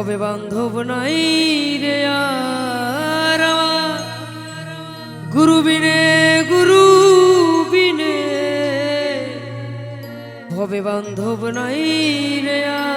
কবে বান্ধব নাই রে গুরু বিনে গুরু বিনে হবে বান্ধব নাই রে আ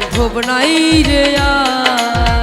বান্ধব নাই রে আর।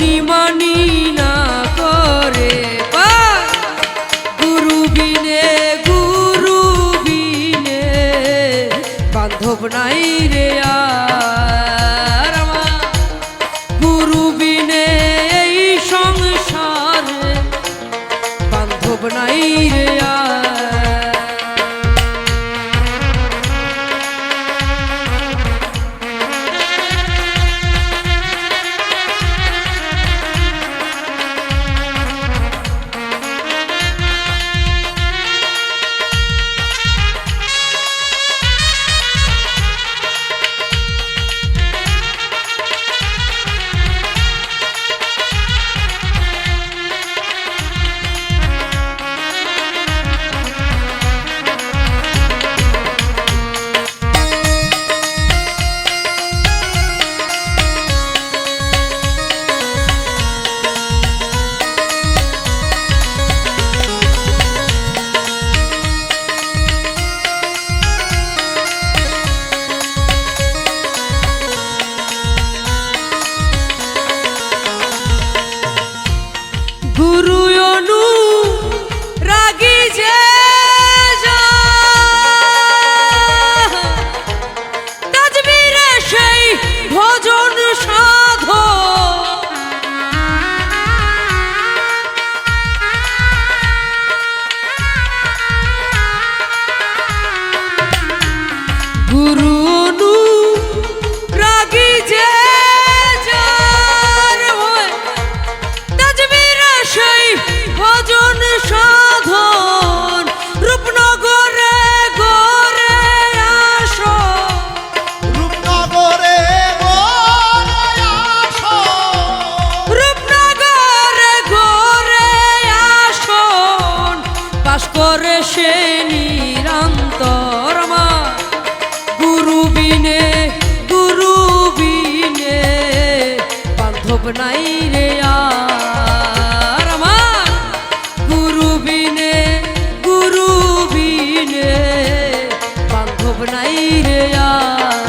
money. ಗುರುಯ আসে নিরন্তর মা গুরু বিনে গুরু বিনে বান্ধব নাই রে আর আমার। গুরু বিনে বান্ধব নাই রে আর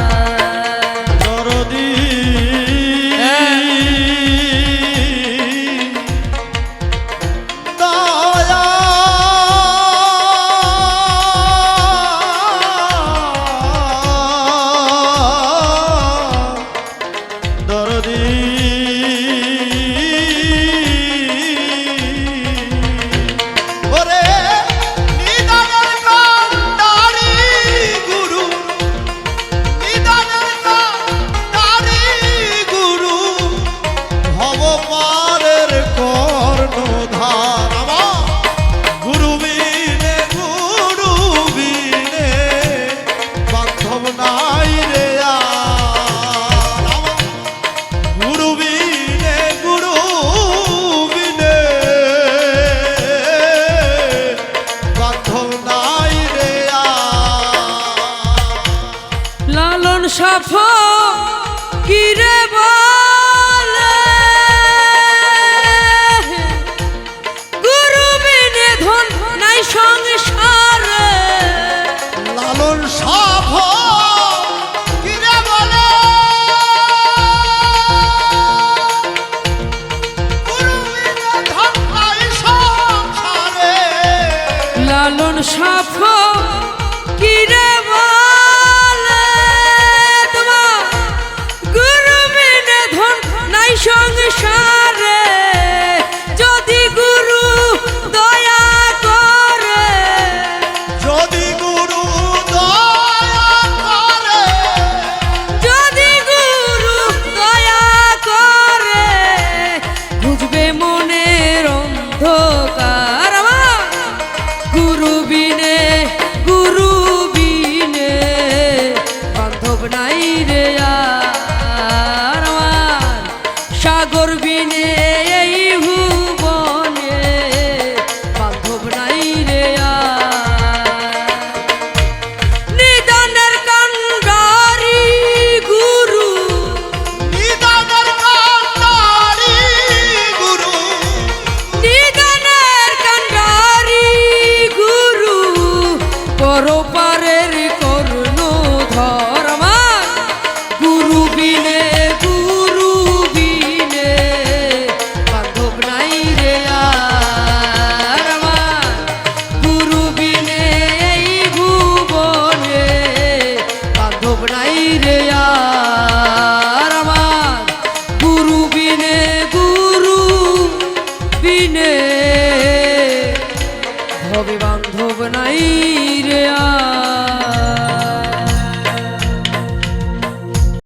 নাই রে